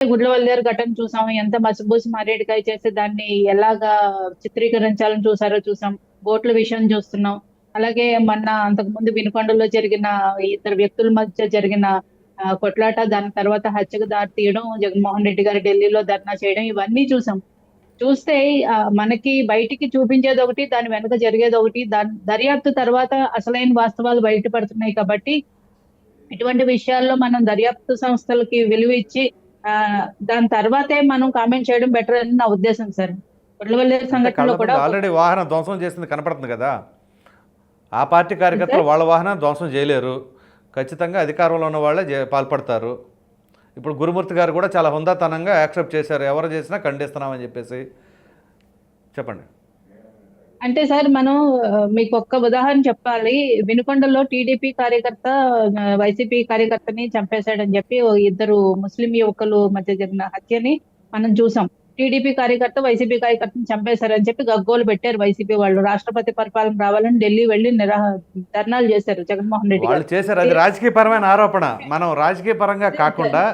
గుడ్లవల్లేరు ఘటన చూసాం ఎంత మసిబూసి మారేడుకాయ చేసి దాన్ని ఎలాగా చిత్రీకరించాలని చూసారో చూసాం. బోట్ల విషయం చూస్తున్నాం. అలాగే మొన్న అంతకు ముందు వినుకొండలో జరిగిన ఇద్దరు వ్యక్తుల మధ్య జరిగిన కొట్లాట దాని తర్వాత హత్యకు దారి తీయడం జగన్మోహన్ రెడ్డి గారు ఢిల్లీలో ధర్నా చేయడం ఇవన్నీ చూసాం. చూస్తే మనకి బయటికి చూపించేది ఒకటి దాని వెనుక జరిగేది ఒకటి దాని దర్యాప్తు తర్వాత అసలైన వాస్తవాలు బయటపడుతున్నాయి కాబట్టి ఇటువంటి విషయాల్లో మనం దర్యాప్తు సంస్థలకి విలువ ఇచ్చి దాని తర్వాతే మనం కామెంట్ చేయడం బెటర్ అని నా ఉద్దేశం సార్ ఉళ్ళవల్లేరు సంఘటనలో కూడా ఆల్రెడీ వాహనం ధ్వంసం చేసింది కనపడుతుంది కదా. ఆ పార్టీ కార్యకర్తలు వాళ్ళ వాహనం ధ్వంసం చేయలేరు. ఖచ్చితంగా అధికారంలో ఉన్న వాళ్ళే పాల్పడతారు. ఇప్పుడు గురుమూర్తి గారు కూడా చాలా హుందాతనంగా యాక్సెప్ట్ చేశారు. ఎవరు చేసినా ఖండిస్తున్నామని చెప్పేసి చెప్పండి. అంటే సార్ మనం మీకు ఒక్క ఉదాహరణ చెప్పాలి. వినుకొండలో టీడీపీ కార్యకర్త వైసీపీ కార్యకర్తని చంపేశాడని చెప్పి ఇద్దరు ముస్లిం యువకులు మధ్య జరిగిన హత్యని మనం చూసాం. టీడీపీ కార్యకర్త వైసీపీ కార్యకర్తని చంపేశారని చెప్పి గగ్గోలు పెట్టారు వైసీపీ వాళ్ళు. రాష్ట్రపతి పరిపాలన రావాలని ఢిల్లీ వెళ్ళి నిరాహ ధర్నాలు చేశారు జగన్మోహన్ రెడ్డి వాళ్ళు చేశారు. అది రాజకీయపరమైన ఆరోపణ. మనం రాజకీయ పరంగా కాకుండా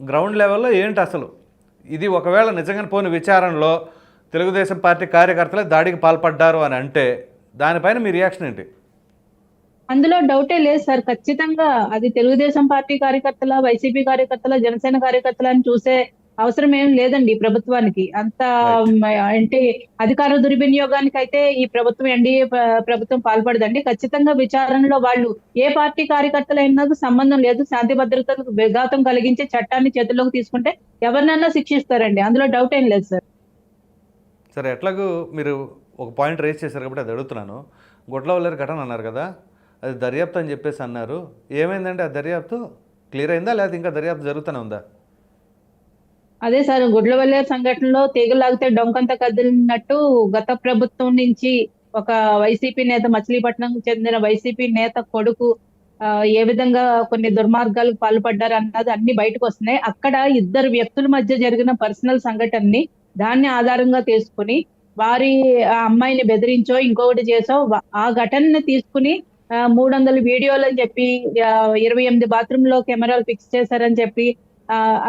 గ్రౌండ్ లెవెల్లో ఏంటి అసలు? ఇది ఒకవేళ నిజంగా పోని విచారణలో తెలుగుదేశం పార్టీ కార్యకర్తలే దాడికి పాల్పడ్డారు అని అంటే దానిపైన మీ రియాక్షన్ ఏంటి? అందులో డౌటే లేదు సార్. ఖచ్చితంగా అది తెలుగుదేశం పార్టీ కార్యకర్తల వైసీపీ కార్యకర్తల జనసేన కార్యకర్తల అని చూసే అవసరం ఏం లేదండి ప్రభుత్వానికి. అంత అంటే అధికార దుర్వినియోగానికి అయితే ఈ ప్రభుత్వం ఎన్డీఏ ప్రభుత్వం పాల్పడదండి. ఖచ్చితంగా విచారణలో వాళ్ళు ఏ పార్టీ కార్యకర్తలైనా సంబంధం లేదు. శాంతి భద్రతలకు విఘాతం కలిగించే చట్టాన్ని చేతుల్లోకి తీసుకుంటే ఎవరినైనా శిక్షిస్తారండి. అందులో డౌట్ ఏం లేదు సార్. సరే ఎట్లాగూ మీరు ఒక పాయింట్ రేస్ చేశారు కాబట్టి అది అడుగుతున్నాను. గుడ్లవల్లేరు ఘటన అన్నారు కదా అది దర్యాప్తు అని చెప్పేసి అన్నారు. ఏమైందంటే ఆ దర్యాప్తు? క్లియర్ అయిందా లేకపోతే ఇంకా దర్యాప్తు జరుగుతూనే ఉందా? అదే సార్ గుడ్లవల్లేరు సంఘటనలో తీగలాగితే డొంకంత కదిలినట్టు గత ప్రభుత్వం నుంచి ఒక వైసీపీ నేత మచిలీపట్నం చెందిన వైసీపీ నేత కొడుకు ఏ విధంగా కొన్ని దుర్మార్గాలకు పాల్పడ్డారు అన్నది అన్ని బయటకు వస్తున్నాయి. అక్కడ ఇద్దరు వ్యక్తుల మధ్య జరిగిన పర్సనల్ సంఘటనని దాన్ని ఆధారంగా తీసుకుని వారి అమ్మాయిని బెదిరించో ఇంకొకటి చేసో ఆ ఘటనని తీసుకుని మూడు వందల వీడియోలు అని చెప్పి ఇరవై ఎనిమిది బాత్రూమ్లో కెమెరాలు ఫిక్స్ చేశారని చెప్పి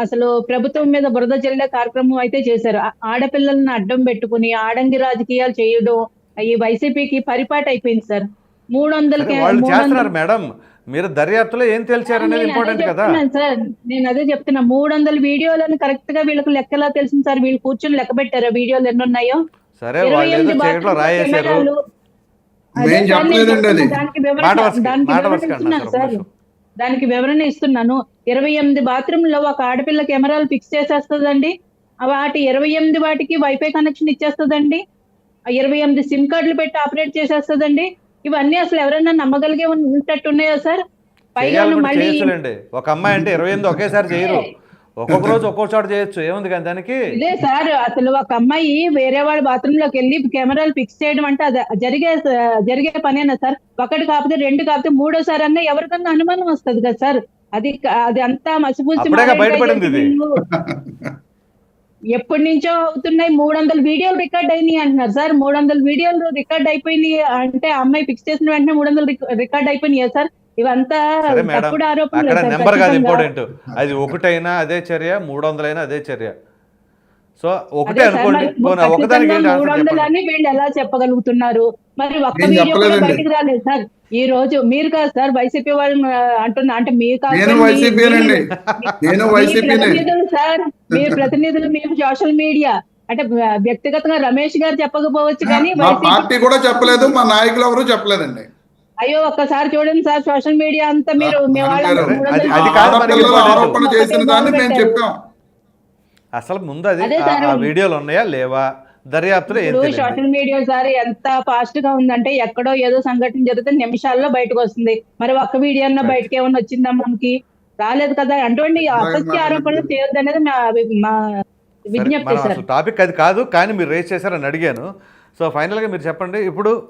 అసలు ప్రభుత్వం మీద బురద జల్లే కార్యక్రమం అయితే చేశారు. ఆడపిల్లల్ని అడ్డం పెట్టుకుని ఆడంగి రాజకీయాలు చేయడం ఈ వైసీపీకి పరిపాటి అయిపోయింది సార్. మూడు వందల మేడం. మీరు దర్యాప్తులో ఏం తేల్చారనేది ఇంపార్టెంట్ కదా? సార్. నేను అదే చెప్తున్నా. మూడు వందల వీడియోలను కరెక్ట్గా వీళ్ళకి లెక్కలా తెలిసింది సార్. వీళ్ళు కూర్చొని లెక్క పెట్టారు. వీడియోలు ఎన్ని ఉన్నాయో సరే వాళ్ళు రాయేశారు. దానికి వివరణ ఇస్తున్నాను సార్, ఒక సార్. నిమిషం. దానికి వివరణ ఇస్తున్నాను. ఇరవై ఎనిమిది బాత్రూమ్లో ఒక ఆడపిల్ల కెమెరాలు ఫిక్స్ చేసేస్తుందండి. ఆ వాటి ఇరవై ఎనిమిది వాటికి వైఫై కనెక్షన్ ఇచ్చేస్తుందండి. ఆ ఇరవై ఎనిమిది సిమ్ కార్డులు పెట్టి ఆపరేట్ చేసేస్తుందండి. ఇవన్నీ అసలు ఎవరైనా నమ్మగలిగే ఉన్నట్టు ఉన్నాయా సార్? పైగా మళ్ళీ ఒక అమ్మాయి అంటే ఇరవై ఎనిమిది ఒకేసారి చేయరు. ఒక్కొక్క రోజు ఒక్కొక్క చోట చేయొచ్చు. ఏముంది కానీ దానికి? ఇదే సార్ అసలు ఒక అమ్మాయి వేరే వాళ్ళ బాత్రూమ్లోకి వెళ్ళి కెమెరాలు ఫిక్స్ చేయడం అంటే అది జరిగే జరిగే పనేనా సార్? ఒకటి కాకపోతే రెండు కాకపోతే మూడోసారి అన్నా ఎవరికన్నా అనుమానం వస్తుంది కదా సార్? అది అది అంతా మసిపూసి బయటపడింది ఎప్పటి నుంచో అవుతున్నాయి. మూడు వందల వీడియోలు రికార్డ్ అయినాయి అంటున్నారు. సార్ మూడు వందల వీడియోలు రికార్డ్ అయిపోయినాయి అంటే అమ్మాయి ఫిక్స్ చేసిన వెంటనే మూడు వందలు రికార్డ్ అయిపోయినాయి సార్? ఇవంతా తప్పుడు ఆరోపణలు నెంబర్ కాదు. ఇంపార్టెంట్. అది ఒకటైనా అదే చర్య మూడు వందలైనా అదే చర్య. సో ఒకటే అనుకోండి. ఒకదానికి వీళ్ళు ఎలా చెప్పగలుగుతున్నారు? మరి ఒక్క వీడియో. బయటకు రాలేదు సార్. ఈ రోజు మీరు కాదు సార్ వైసీపీ వాళ్ళు అంటున్నా. అంటే మీరు కాదు నేను ప్రతినిధులు సార్. మీ ప్రతినిధులు మీ సోషల్ మీడియా. అంటే వ్యక్తిగతంగా రమేష్ గారు చెప్పకపోవచ్చు కానీ పార్టీ కూడా చెప్పలేదు మా నాయకులు ఎవరు చెప్పలేదండి. అయ్యో ఒక్కసారి చూడండి సార్ సోషల్ మీడియా అంతా మీరు మీ ఆ, అసలు ముందు అది ఆ- వీడియోలు ఉన్నాయా? లేవా? దర్యాప్తులో ఏం ఇప్పుడు తెలియదు సోషల్ మీడియా సార్ ఎంత ఫాస్ట్గా ఉందంటే ఎక్కడో ఏదో సంఘటన జరిగితే నిమిషాల్లో బయటకు వస్తుంది. మరి ఒక్క వీడియో అన్న బయటకి ఏమన్నా వచ్చిందా మనకి? రాలేదు కదా. అటువంటి అసత్య ఆరోపణలు చేయొద్దు అనేది మా విజ్ఞప్తి సార్. టాపిక్ అది కాదు కానీ మీరు రేస్ చేశారని అడిగాను. సో ఫైనల్గా మీరు చెప్పండి. ఇప్పుడు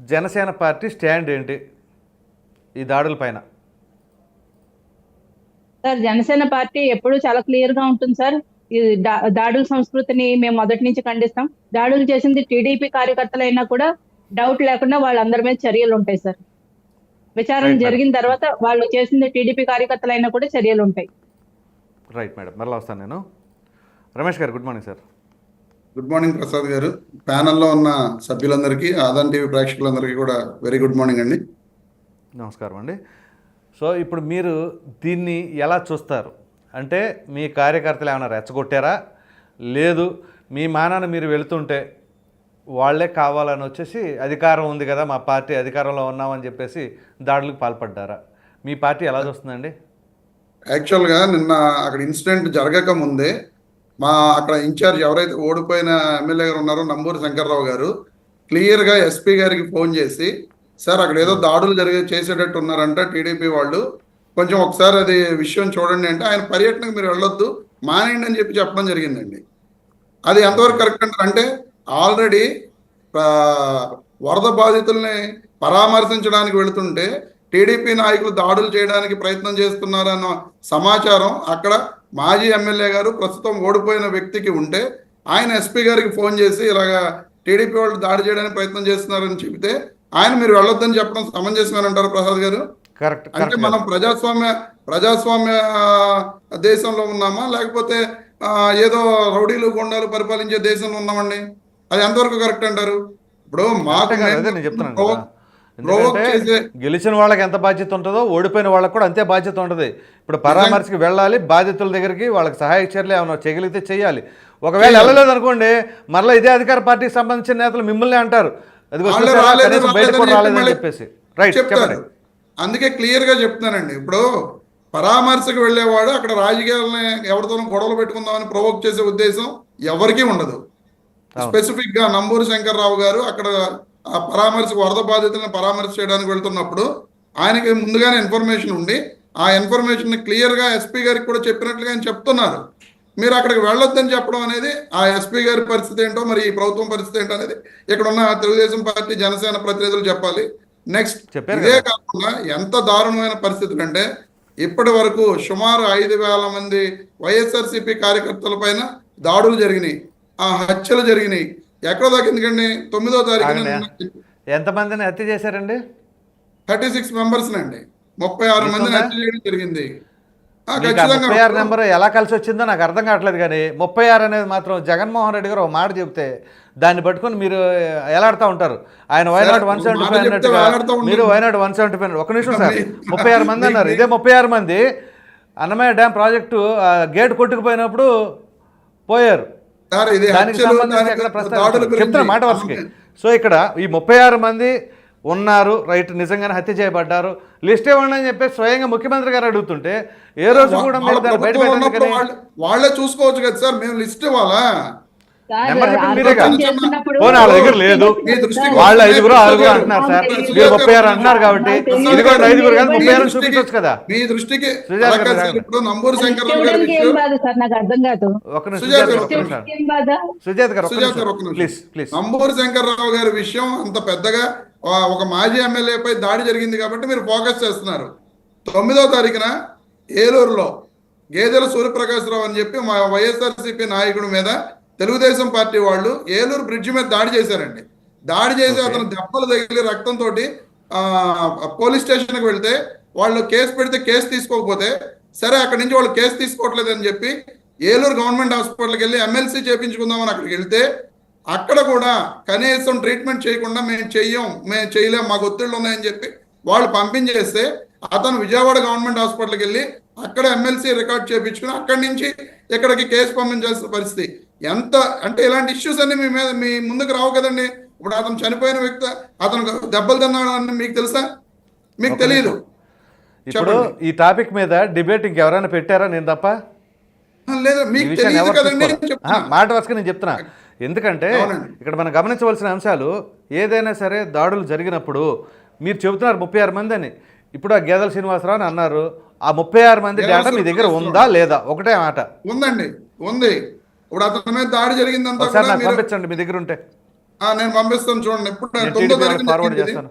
జనసేన పార్టీ స్టాండ్ ఏంటి? ఈ దాడుల పైన. సార్ జనసేన పార్టీ ఎప్పుడు చాలా క్లియర్గా ఉంటుంది సార్. దాడుల సంస్కృతిని మేము మొదటి నుంచి ఖండిస్తాం. దాడులు చేసింది టీడీపీ కార్యకర్తలైనా కూడా డౌట్ లేకుండా వాళ్ళందరి మీద చర్యలు ఉంటాయి సార్. విచారణ. జరిగిన తర్వాత వాళ్ళు చేసింది టీడీపీ కార్యకర్తలైనా కూడా చర్యలు ఉంటాయి. రైట్ మేడం మరలా వస్తాను నేను. Ramesh garu good morning sir good morning Prasad garu. ప్యానెల్లో ఉన్న సభ్యులందరికీ ఆదాన్ టీవీ ప్రేక్షకులందరికీ కూడా వెరీ గుడ్ మార్నింగ్ అండి. నమస్కారం అండి. సో ఇప్పుడు మీరు దీన్ని ఎలా చూస్తారు? అంటే మీ కార్యకర్తలు ఏమైనా రెచ్చగొట్టారా? లేదు మీ మానాన్ని మీరు వెళుతుంటే వాళ్ళే కావాలని వచ్చేసి అధికారం ఉంది కదా మా పార్టీ అధికారంలో ఉన్నామని చెప్పేసి దాడులకు పాల్పడ్డారా? మీ పార్టీ ఎలా చూస్తుందండి? యాక్చువల్గా నిన్న అక్కడ ఇన్సిడెంట్ జరగక ముందే మా అక్కడ ఇన్ఛార్జ్ ఎవరైతే ఓడిపోయిన ఎమ్మెల్యే గారు ఉన్నారో నంబూరి శంకర్రావు గారు క్లియర్గా ఎస్పీ గారికి ఫోన్ చేసి సార్ అక్కడ ఏదో దాడులు జరిగే చేసేటట్టు ఉన్నారంట టీడీపీ వాళ్ళు. కొంచెం ఒకసారి అది విషయం చూడండి అంటే ఆయన పర్యటనకు మీరు వెళ్ళొద్దు మానేయండి అని చెప్పి చెప్పడం జరిగిందండి. అది ఎంతవరకు కరెక్ట్ అంటారు? అంటే ఆల్రెడీ వరద బాధితుల్ని పరామర్శించడానికి వెళుతుంటే టీడీపీ నాయకులు దాడులు చేయడానికి ప్రయత్నం చేస్తున్నారన్న సమాచారం అక్కడ మాజీ ఎమ్మెల్యే గారు ప్రస్తుతం ఓడిపోయిన వ్యక్తికి ఉంటే ఆయన ఎస్పీ గారికి ఫోన్ చేసి ఇలాగా టీడీపీ వాళ్ళు దాడి చేయడానికి ప్రయత్నం చేస్తున్నారని చెబితే ఆయన మీరు వెళ్ళొద్దని చెప్పడం సమంజసమేనంటారు ప్రసాద్ గారు? కరెక్ట్ అంటే మనం ప్రజాస్వామ్య ప్రజాస్వామ్య దేశంలో ఉన్నామా? లేకపోతే ఏదో రౌడీలు గుండాలు పరిపాలించే దేశంలో ఉన్నామండి? అది ఎంతవరకు కరెక్ట్ అంటారు? ఇప్పుడు అదే నేను చెప్తున్నాను గెలిచిన వాళ్ళకి ఎంత బాధ్యత ఉంటుందో ఓడిపోయిన వాళ్ళకి కూడా అంతే బాధ్యత ఉంటుంది. ఇప్పుడు పరామర్శకి వెళ్ళాలి బాధితుల దగ్గరికి వాళ్ళకి సహాయ చర్యలు ఏమైనా చేయగలిగితే చేయాలి. ఒకవేళ వెళ్ళలేదు అనుకోండి మరలా ఇదే అధికార పార్టీకి సంబంధించిన నేతలు మిమ్మల్ని అంటారు. అది రాలేదని చెప్పేసి. రైట్ చెప్పండి. అందుకే క్లియర్గా చెప్తున్నానండి. ఇప్పుడు పరామర్శకు వెళ్ళేవాడు అక్కడ రాజకీయాలని ఎవరితోనూ గొడవలు పెట్టుకుందామని ప్రొవోక్ చేసే ఉద్దేశం ఎవరికీ ఉండదు. స్పెసిఫిక్గా నంబూరి శంకర్రావు గారు అక్కడ ఆ పరామర్శకు వరద బాధితులను పరామర్శ చేయడానికి వెళ్తున్నప్పుడు ఆయనకి ముందుగానే ఇన్ఫర్మేషన్ ఉండి ఆ ఇన్ఫర్మేషన్ క్లియర్గా ఎస్పీ గారికి కూడా చెప్పినట్లుగా ఆయన చెప్తున్నారు. మీరు అక్కడికి వెళ్ళొద్దని చెప్పడం అనేది ఆ ఎస్పీ గారి పరిస్థితి ఏంటో మరి ఈ ప్రభుత్వం పరిస్థితి ఏంటో అనేది ఇక్కడ ఉన్న తెలుగుదేశం పార్టీ జనసేన ప్రతినిధులు చెప్పాలి. నెక్స్ట్ ఇదే కాకుండా ఎంత దారుణమైన పరిస్థితులు అంటే ఇప్పటి వరకు సుమారు ఐదు వేల మంది వైఎస్ఆర్సీపీ కార్యకర్తల పైన దాడులు జరిగినాయి. ఆ హత్యలు జరిగినాయి. ఎక్కడ దాకా ఎందుకండి తొమ్మిదో తారీఖున ఆగండి. ఎంతమందిని హత్య చేశారండి? థర్టీ సిక్స్ మెంబర్స్ నండి ముప్పై ఆరు మందిని? హత్య చేయడం జరిగింది ఆ, మీకు ఆ ఖచ్చితంగా ముప్పై ఆరు నెంబర్ ఎలా కలిసి వచ్చిందో నాకు అర్థం కావట్లేదు కానీ ముప్పై ఆరు అనేది మాత్రం జగన్మోహన్ రెడ్డి గారు ఒక మాట చెప్తే దాన్ని పట్టుకొని మీరు ఎలాడుతూ ఉంటారు? ఆయన వైనాడు వన్ సెవెంటీ ఫైవ్ అన్నట్టుగా. మీరు వైనాడు వన్ సెవెంటీ ఫైవ్ ఒక నిమిషం సార్ ముప్పై ఆరు మంది అన్నారు. ఇదే ముప్పై ఆరు మంది. అన్నమయ్య డ్యామ్ ప్రాజెక్టు గేట్ కొట్టుకుపోయినప్పుడు పోయారు. దానికి సంబంధించి మాట వరుసకి. సో ఇక్కడ ఈ ముప్పై ఆరు మంది ఉన్నారు రైట్ నిజంగానే హత్య చేయబడ్డారు. లిస్ట్ ఇవ్వండి అని చెప్పి స్వయంగా ముఖ్యమంత్రి గారు అడుగుతుంటే ఏ రోజు కూడా వాళ్ళ చూసుకోవచ్చు కదా సార్ మేము లిస్ట్ ఇవ్వాలా? వాళ్ళ దగ్గర లేదు. మీ దృష్టికి వాళ్ళ ఐదుగురు ఆరుగురు గారు, అంటున్నారు సార్. మీరు ముప్పై ఆరు అంటున్నారు కాబట్టి ఐదుగురు కానీ ముప్పై ఆరు చూపించవచ్చు కదా. మీ దృష్టికి సుజాత గారు ఒక సుజాత. ప్లీజ్ ప్లీజ్ నంబూరు శంకర్రావు గారి విషయం అంత పెద్దగా ఒక మాజీ ఎమ్మెల్యేపై దాడి జరిగింది కాబట్టి మీరు ఫోకస్ చేస్తున్నారు. తొమ్మిదో తారీఖున ఏలూరులో గేదెల సూర్యప్రకాశ్రావు అని చెప్పి మా వైఎస్ఆర్సీపీ నాయకుడి మీద తెలుగుదేశం పార్టీ వాళ్ళు ఏలూరు బ్రిడ్జి మీద దాడి చేశారండి. దాడి చేసి అతను దెబ్బలు తగిలి రక్తంతో పోలీస్ స్టేషన్కి వెళ్తే వాళ్ళు కేసు పెడితే కేసు తీసుకోకపోతే సరే అక్కడి నుంచి వాళ్ళు కేసు తీసుకోవట్లేదు అని చెప్పి ఏలూరు గవర్నమెంట్ హాస్పిటల్కి వెళ్ళి ఎమ్మెల్సీ చేయించుకుందామని అక్కడికి వెళ్తే అక్కడ కూడా కనీసం ట్రీట్మెంట్ చేయకుండా మేము చెయ్యం మేము చేయలేం మాకు ఒత్తిళ్ళు ఉన్నాయని చెప్పి వాళ్ళు పంపించేస్తే అతను విజయవాడ గవర్నమెంట్ హాస్పిటల్కి వెళ్ళి అక్కడ ఎమ్మెల్సీ రికార్డ్ చేయించుకుని అక్కడి నుంచి ఇక్కడికి కేసు పంపించాల్సిన పరిస్థితి. ఎంత అంటే ఇలాంటి ఇష్యూస్ అన్ని మీ మీద మీ ముందుకు రావు కదండి. ఇప్పుడు అతను చనిపోయిన వ్యక్తి అతను దెబ్బలు తిన్నాడని మీకు తెలుసా? మీకు తెలియదు ఇప్పుడు ఈ టాపిక్ మీద డిబేట్ ఇంకెవరైనా పెట్టారా నేను తప్ప? లేదా మీకు తెలియదు కదండి. అని. మాట వరుసగా నేను చెప్తున్నా. ఎందుకంటే. ఇక్కడ మనం గమనించవలసిన అంశాలు ఏదైనా సరే దాడులు జరిగినప్పుడు మీరు చెబుతున్నారు ముప్పై ఆరు మంది అని. ఇప్పుడు ఆ గేదెల శ్రీనివాసరావు అని అన్నారు ఆ ముప్పై ఆరు మంది డేటా మీ దగ్గర. ఉందా లేదా? ఒకటే మాట. ఉందండి ఉంది. ఇప్పుడు అతని మీద దాడి జరిగిందంతా కూడా మీరు పంపించండి మీ దగ్గర ఉంటే. ఆ, నేను పంపిస్తాను చూడండి. ఇప్పుడు నేను తొమ్మిదో. చేస్తాను.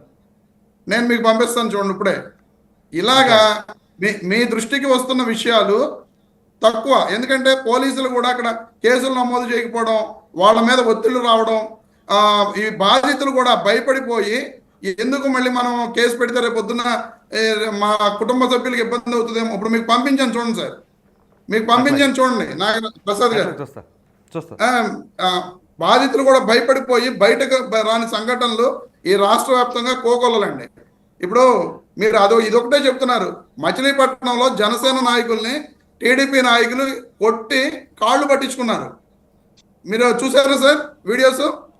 నేను మీకు పంపిస్తాను చూడండి ఇప్పుడే. ఇలాగా మీ మీ దృష్టికి వస్తున్న విషయాలు తక్కువ. ఎందుకంటే పోలీసులు కూడా అక్కడ కేసులు నమోదు చేయకపోవడం వాళ్ళ మీద ఒత్తిళ్ళు రావడం ఆ, ఈ బాధితులు కూడా భయపడిపోయి ఎందుకు మళ్ళీ మనం కేసు పెడితే రేపు పొద్దున్న ఏ, మా కుటుంబ సభ్యులకు ఇబ్బంది అవుతుందేమో. ఇప్పుడు మీకు పంపించాను చూడండి సార్. మీకు పంపించాను చూడండి. నాగ ప్రసాద్ గారు. బాధితులు కూడా భయపడిపోయి బయటకు రాని సంఘటనలు ఈ రాష్ట్ర వ్యాప్తంగా కోకొల్లలండి. ఇప్పుడు మీరు అదో ఇదొకటే చెప్తున్నారు. మచిలీపట్నంలో జనసేన నాయకుల్ని టీడీపీ నాయకులు కొట్టి కాళ్ళు పట్టించుకున్నారు మీరు చూసారా సార్ వీడియోస్?